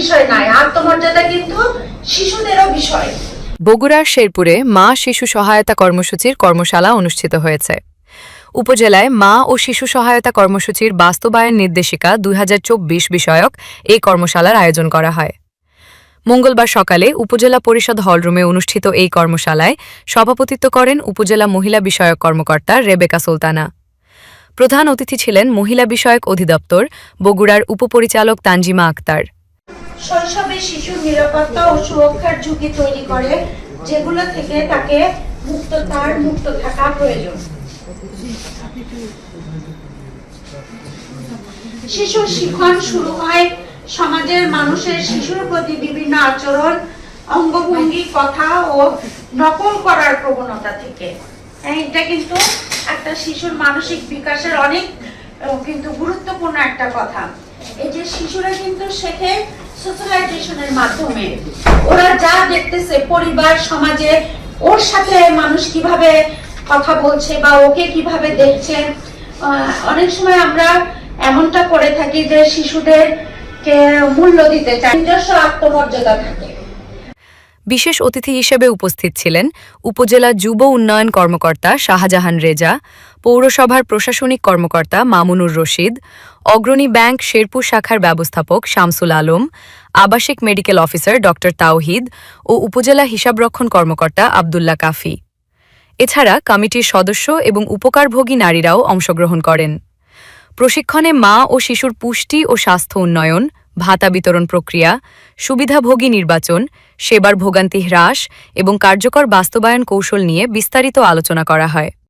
বিষয় নয় আত্মমর্যাদা কিন্তু শিশুদেরও বিষয়। বগুড়ার শেরপুরে মা শিশু সহায়তা কর্মসূচির কর্মশালা অনুষ্ঠিত হয়েছে। উপজেলায় মা ও শিশু সহায়তা কর্মসূচির বাস্তবায়ন নির্দেশিকা দুই হাজার চব্বিশ বিষয়ক এই কর্মশালার আয়োজন করা হয়। মঙ্গলবার সকালে উপজেলা পরিষদ হলরুমে অনুষ্ঠিত এই কর্মশালায় সভাপতিত্ব করেন উপজেলা মহিলা বিষয়ক কর্মকর্তা রেবেকা সুলতানা। প্রধান অতিথি ছিলেন মহিলা বিষয়ক অধিদপ্তর বগুড়ার উপপরিচালক তানজিমা আক্তার। শৈশবে শিশুর নিরাপত্তা ও সুরক্ষার ঝুঁকি তৈরি করে, যেগুলো থেকে তাকে মুক্ত, তার মুক্ত থাকা প্রয়োজন। শিশুর শিখন শুরু হয় সমাজের মানুষের শিশুর প্রতি বিভিন্ন আচরণ, অঙ্গভঙ্গি, কথা ও নকল করার প্রবণতা থেকে। এটা কিন্তু একটা শিশুর মানসিক বিকাশের অনেক কিন্তু গুরুত্বপূর্ণ একটা কথা। এই যে শিশুরা কিন্তু শেখে সোশ্যালাইজেশনের মাধ্যমে ওরা যা দেখতেছে পরিবার, সমাজে, ওর সাথে মানুষ কীভাবে কথা বলছে বা ওকে কীভাবে দেখছে অনেক সময় আমরা এমনটা করে থাকি যে শিশুদের কে মূল্য দিতে চাই। নিজস্ব আত্মমর্যাদা থাকে। বিশেষ অতিথি হিসেবে উপস্থিত ছিলেন উপজেলা যুব উন্নয়ন কর্মকর্তা শাহজাহান রেজা, পৌরসভার প্রশাসনিক কর্মকর্তা মামুনুর রশিদ, অগ্রণী ব্যাংক শেরপুর শাখার ব্যবস্থাপক শামসুল আলম, আবাসিক মেডিকেল অফিসার ড তাওহিদ ও উপজেলা হিসাবরক্ষণ কর্মকর্তা আবদুল্লাহ কাফি। এছাড়া কমিটির সদস্য এবং উপকারভোগী নারীরাও অংশগ্রহণ করেন। প্রশিক্ষণে মা ও শিশুর পুষ্টি ও স্বাস্থ্য উন্নয়ন ভাতা বিতরণ প্রক্রিয়া, সুবিধাভোগী নির্বাচন, সেবার ভোগান্তি হ্রাস এবং কার্যকর বাস্তবায়ন কৌশল নিয়ে বিস্তারিত আলোচনা করা হয়।